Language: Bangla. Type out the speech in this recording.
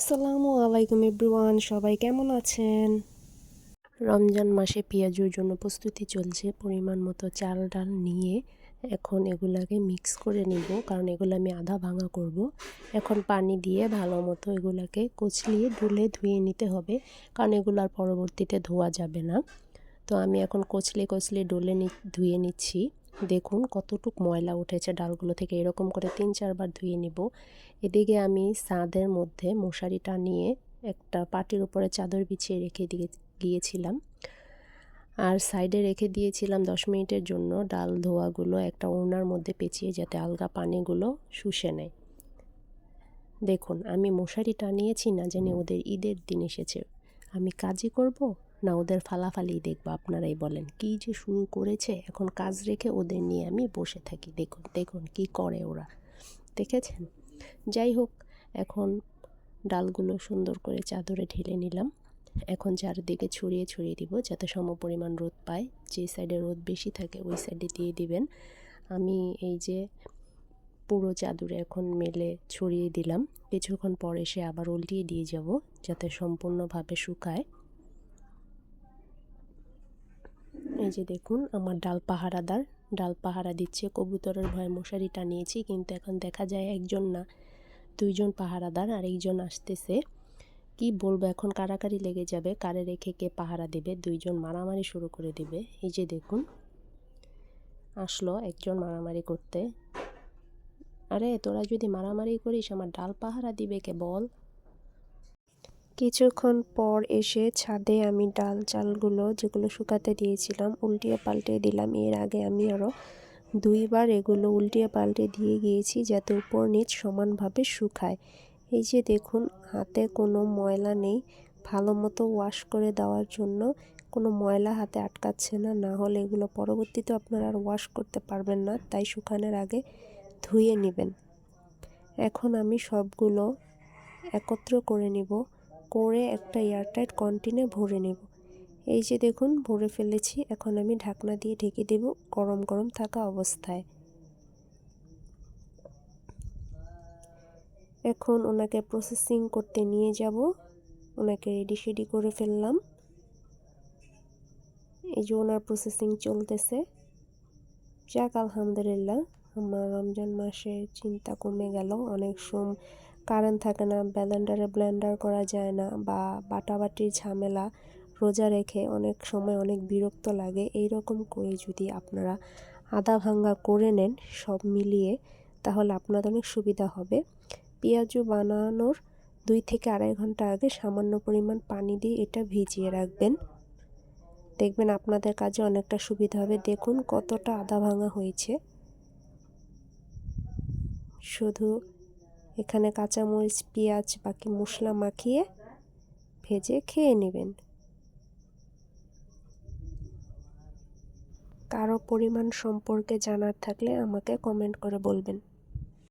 আসসালামু আলাইকুম এভরিওয়ান, সবাই কেমন আছেন? রমজান মাসে পেঁয়াজুর জন্য প্রস্তুতি চলছে, পরিমাণ মতো চাল, ডাল নিয়ে এখন এগুলাকে মিক্স করে নিব, কারণ এগুলো আমি আধা ভাঙা করব। এখন পানি দিয়ে ভালো মতো এগুলাকে কচলিয়ে, ডুলে ধুয়ে নিতে হবে, কারণ এগুলো আর পরবর্তীতে ধোয়া যাবে না। তো আমি এখন কচলে কচলে ডলে নি, ধুয়ে নিচ্ছি। দেখুন কতটুক ময়লা উঠেছে ডালগুলো থেকে, এরকম করে তিন চারবার ধুয়ে নিব। এদিকে আমি সাদের মধ্যে মশারি টানিয়ে একটা পাটির উপরে চাদর বিছিয়ে রেখে দিয়ে গিয়েছিলাম। আর সাইডে রেখে দিয়েছিলাম দশ মিনিটের জন্য ডাল ধোয়াগুলো, একটা ওড়নার মধ্যে পেঁচিয়ে যাতে আলগা পানিগুলো শুষে নেয়। দেখুন, আমি মশারি টানিয়েছি না জানি ওদের ঈদের দিন এসেছে। আমি কাজই করব? না ওদের ফালাফালি দেখব, আপনারাই বলেন। কি যে শুরু করেছে, এখন কাজ রেখে ওদের নিয়ে আমি বসে থাকি। দেখুন দেখুন কি করে ওরা। দেখেছেন? যাই হোক, এখন ডালগুলো সুন্দর করে চাদরে ঢেলে নিলাম। এখন চারদিকে ছড়িয়ে ছড়িয়ে দিব যাতে সম পরিমাণ রোদ পায়। যে সাইডে রোদ বেশি থাকে, ওই সাইডে দিয়ে দিবেন। আমি এই যে পুরো চাদরে এখন মেলে ছড়িয়ে দিলাম। কিছুক্ষণ পর এসে আবার উল্টিয়ে দিয়ে যাব যাতে সম্পূর্ণভাবে শুকায়। এই যে দেখুন, আমার ডাল পাহারাদার। ডাল পাহারা দিচ্ছে, কবুতরের ভয়ে মশারি টানিয়েছি, কিন্তু এখন দেখা যায় একজন না, দুইজন পাহারাদার আর একজন আসতেছে। কি বলব, এখন কারাকারি লেগে যাবে, কারে রেখে কে পাহারা দেবে, দুইজন মারামারি শুরু করে দিবে। এই যে দেখুন, আসলো একজন মারামারি করতে। আরে, তোরা যদি মারামারি করিস, আমার ডাল পাহারা দিবে কে বল? কিছুক্ষণ পর এসে ছাদে আমি ডাল চালগুলো যেগুলো শুকাতে দিয়েছিলাম উল্টিয়ে পাল্টে দিলাম। এর আগে আমি আরও দুইবার এগুলো উল্টিয়ে পাল্টে দিয়ে গিয়েছি যাতে উপর নিচ সমানভাবে শুকায়। এই যে দেখুন, হাতে কোনো ময়লা নেই। ভালো মতো ওয়াশ করে দেওয়ার জন্য কোনো ময়লা হাতে আটকাচ্ছে না। না হলে এগুলো পরবর্তীতে আপনারা আর ওয়াশ করতে পারবেন না, তাই শুকানোর আগে ধুয়ে নেবেন। এখন আমি সবগুলো একত্র করে নিব। করে একটা এয়ারটাইট কন্টিনে ভরে নেব। এই যে দেখুন, ভরে ফেলেছি। এখন আমি ঢাকনা দিয়ে ঢেকে দেব গরম গরম থাকা অবস্থায়। এখন ওনাকে প্রসেসিং করতে নিয়ে যাব। ওনাকে রেডি শেডি করে ফেললাম। এই যে ওনার প্রসেসিং চলতেছে। যাক, আলহামদুলিল্লাহ, আমার রমজান মাসের চিন্তা কমে গেল। অনেক সম কারেন্ট থাকে না ব্লেন্ডারে ব্লেন্ডার করা যায় না বা বাটাবাটির ঝামেলা রোজা রেখে অনেক সময় অনেক বিরক্ত লাগে। এই রকম করে যদি আপনারা আদা ভাঙ্গা করে নেন সব মিলিয়ে, তাহলে আপনাদের অনেক সুবিধা হবে। পেঁয়াজু বানানোর দুই থেকে আড়াই ঘণ্টা আগে সামান্য পরিমাণ পানি দিয়ে এটা ভিজিয়ে রাখবেন। দেখবেন আপনাদের কাজে অনেকটা সুবিধা হবে। দেখুন কতটা আদা ভাঙা হয়েছে। শুধু এখানে কাঁচামরিচ, পেঁয়াজ, বাকি মশলা মাখিয়ে ভেজে খেয়ে নেবেন। কারও পরিমাণ সম্পর্কে জানার থাকলে আমাকে কমেন্ট করে বলবেন।